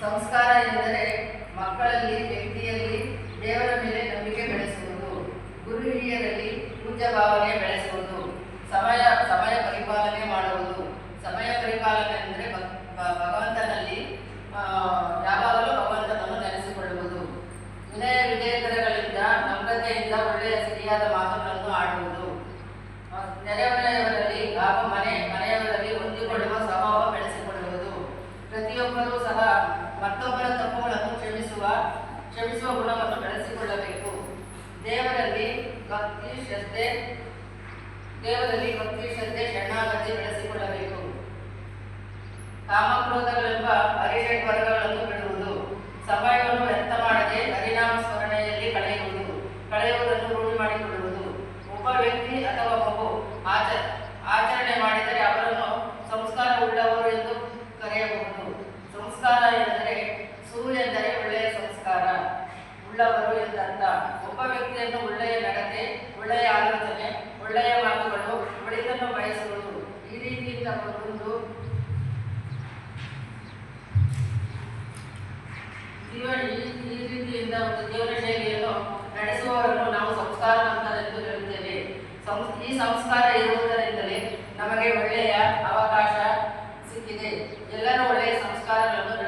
ಸಂಸ್ಕಾರ ಎಂದರೆ ಮಕ್ಕಳಲ್ಲಿ, ವ್ಯಕ್ತಿಯಲ್ಲಿ ದೇವರ ಮೇಲೆ ನಂಬಿಕೆ ಬೆಳೆಸುವುದು. ಗುರು ಹಿರಿಯರಲ್ಲಿ ಪೂಜ್ಯ ಭಾವನೆ ಬೆಳೆಸುವುದು. ಸಮಯ ಸಮಯ ಪರಿಪಾಲನೆ ಮಾಡುವುದು. ಸಮಯ ಪರಿಪಾಲನೆ ಅಂದರೆ ಭಗ್- ಕ್ಷಮಿಸುವ ಗುಣವನ್ನು ಬೆಳೆಸಿಕೊಳ್ಳಬೇಕು. ದೇವರಲ್ಲಿ ಭಕ್ತಿ, ಶ್ರದ್ಧೆ, ದೇವರಲ್ಲಿ ಭಕ್ತಿ, ಶ್ರದ್ಧೆ, ಶರಣಾಗತಿ ಬೆಳೆಸಿಕೊಳ್ಳಬೇಕು. ಕಾಮಕ್ರೋಧಗಳೆಂಬ ಅರಿಷಡ್ ವರ್ಗಗಳನ್ನು ಬಿಡುವುದು, ಸಮಯವನ್ನು ವ್ಯರ್ಥ ಮಾಡದೆ ಹರಿನಾಮ ಸ್ಮರಣೆಯಲ್ಲಿ ಕಳೆಯುವುದು, ಕಳೆಯುವುದನ್ನು ರೂಢಿ ಮಾಡಿಕೊಳ್ಳುವುದು. ಒಬ್ಬ ವ್ಯಕ್ತಿ ಅಥವಾ ಉಳ್ಳವರು ಎಂದರ್ಥ. ಒಬ್ಬ ವ್ಯಕ್ತಿಯನ್ನು ಒಳ್ಳೆಯ ನಡತೆ, ಒಳ್ಳೆಯ ಆಲೋಚನೆ, ಒಳ್ಳೆಯ ಮಾತುಗಳು, ಒಳಿತನ್ನು ಬಯಸುವುದು. ಈ ರೀತಿಯಿಂದ ಒಂದು ಈ ರೀತಿಯಿಂದ ಒಂದು ಜೀವನ ಶೈಲಿಯನ್ನು ನಡೆಸುವವರನ್ನು ನಾವು ಸಂಸ್ಕಾರ ಸಂಸ್ಕಾರವಂತರೆಂದು ಹೇಳುತ್ತೇವೆ. ಈ ಸಂಸ್ಕಾರ ಇರುವುದರಿಂದಲೇ ನಮಗೆ ಒಳ್ಳೆಯ ಅವಕಾಶ ಸಿಕ್ಕಿದೆ. ಎಲ್ಲರೂ ಒಳ್ಳೆಯ ಸಂಸ್ಕಾರಗಳನ್ನು